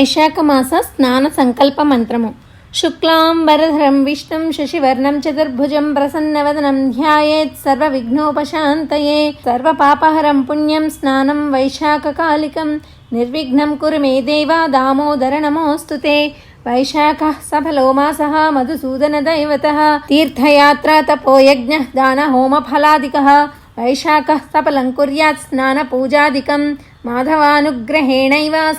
వైశాఖ మాస స్నాన సంకల్ప మంత్రము. శుక్లాం వరధరం విష్ణుం శశివర్ణం చతుర్భుజం ప్రసన్నవదనం ధ్యాయేత్ సర్వ విఘ్నోపశాంతయే సర్వ పాపహరం పుణ్యం స్నానం వైశాఖకాలికం. నిర్విఘ్నం కురు మే దేవా దామోదర నమోస్తుతే. వైశాఖ సఫలో మాస మధుసూదన దైవత. తీర్థయాత్ర తపోయజ్ఞ దాన హోమ ఫలాదిక. వైశాఖ సఫలం కుర్యాత్ స్నాన పూజాదికం.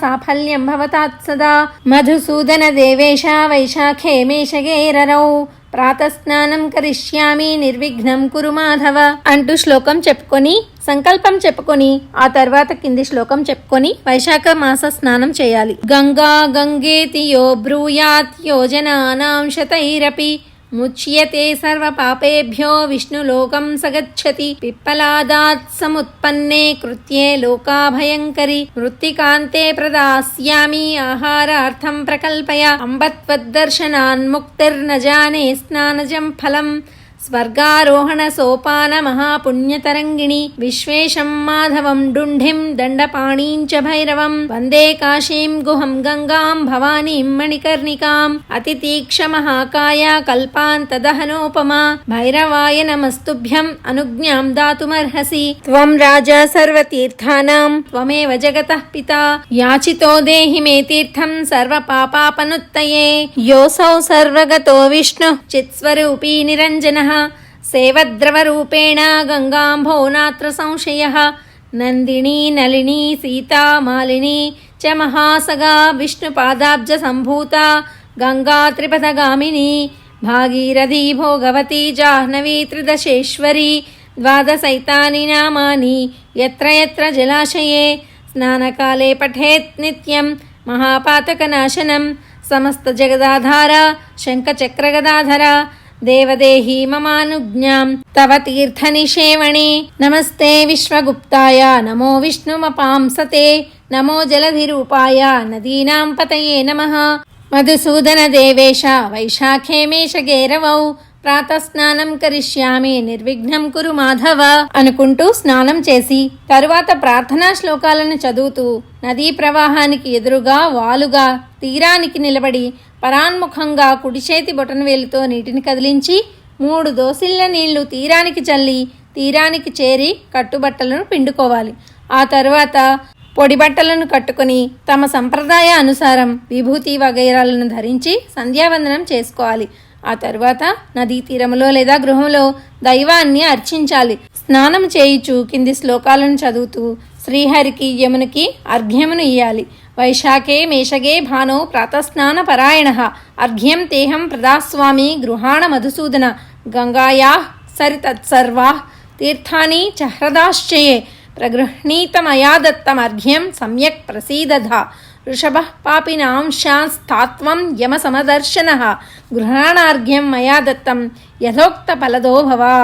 సాఫల్యం భవతాత్ సదా మధుసూదన దేవేశ వైశాఖే మేషగేరరౌ. ప్రాతస్నానం కరిష్యామి నిర్విఘ్నం కురు మాధవ. అంటూ శ్లోకం చెప్పుకొని సంకల్పం చెప్పుకొని ఆ తర్వాత కింది శ్లోకం చెప్పుకొని వైశాఖ మాస స్నానం చేయాలి. గంగా గంగేతి యో బ్రూయాత్ యోజనానాం శతైరపి. ముచ్యతే సర్వ పాపేభ్యో విష్ణులోకం సగచ్చతి పిప్పలాదాత్ సముత్పన్నే కృత్యే లోకాభయంకరి మృత్తికాంతే ప్రదాస్యామి ఆహారార్థం ప్రకల్పయ అంబత్వద్దర్శనాన్ముక్తిర్న జానే స్నానజం ఫలం స్వర్గారోహణ సోపాన మహాపుణ్యతరంగిణి విశ్వేశం మాధవం డుంఢిం దండపాణీం చ భైరవం. వందే కాశీం గుహం గంగాం భవానీం మణికర్ణికాం. అతితీక్ష మహాకాయ కల్పాంతదహనోపమా భైరవాయ నమస్తుభ్యం అనుజ్ఞాం దాతుమర్హసి. త్వం రాజా సర్వతీర్థానాం. త్వమేవ జగతః పితా. యాచితో దేహి మే తీర్థం సర్వ పాపాపనుత్తయే యోసౌ సర్వగతో విష్ణు. చిత్స్వరూపీ నిరంజనः సేవద్రవరూపేణ గంగాంభో నాత్ర సంశయः నందినీ నళినీ సీతా మాలినీ చ మహాసగా విష్ణుపాదాబ్జసంభూతా గంగా త్రిపథగామిని భాగీరథీ భోగవతి జాహ్నవీ త్రిదశేశ్వరీ ద్వాదశైతాని నామాని యత్ర యత్ర జలాశయే స్నానకాలే పఠేత్ నిత్యం మహాపాతకనాశనం సమస్త జగదాధార శంఖచక్రగదాధర దేవదేహి మమానుజ్ఞాం. తవ తీర్థనిషేవణి. నమస్తే విశ్వగుప్తాయ. నమో విష్ణుమపాంసతే. నమో జలధిరూపాయ. నదీనాం పతయే నమః. మధుసూదన దేవేశ. వైశాఖే మేషగేరవౌ ప్రాతస్నానం కరిష్యామి నిర్విఘ్నం కురు మాధవ అనుకుంటూ స్నానం చేసి తరువాత ప్రార్థనా శ్లోకాలను చదువుతూ నదీ ప్రవాహానికి ఎదురుగా వాలుగా తీరానికి నిలబడి పరాన్ముఖంగా కుడిచేతి బొటనవేలుతో నీటిని కదిలించి మూడు దోసిళ్ళ నీళ్ళు తీరానికి చల్లి తీరానికి చేరి కట్టుబట్టలను పిండుకోవాలి. ఆ తరువాత పొడి బట్టలను కట్టుకొని తమ సంప్రదాయ అనుసారం విభూతి వగైరాలను ధరించి సంధ్యావందనం చేసుకోవాలి. ఆ తర్వాత నదీ తీరములో లేదా గృహంలో దైవాన్ని అర్చించాలి. స్నానం చేయుచు కింది శ్లోకాలను చదువుతూ శ్రీహరికి యమునికి అర్ఘ్యమును ఇయ్యాలి. వైశాఖే మేషగే భానో ప్రాతస్నాన పరాయణ అర్ఘ్యం తేహం ప్రదాస్వామి గృహాణ మధుసూదన. గంగాయా సరితత్సర్వా తీర్థాని చహ్రదాశ్చయే. ప్రగృహణీతమయా దత్తం దత్తమర్ఘ్యం సమ్యక్ ప్రసీదధ. ऋषभः पापिनांशांस्तात्वं यमसमदर्शनः गृहाणार्घ्यं मया दत्तं यथोक्तफलदो भवा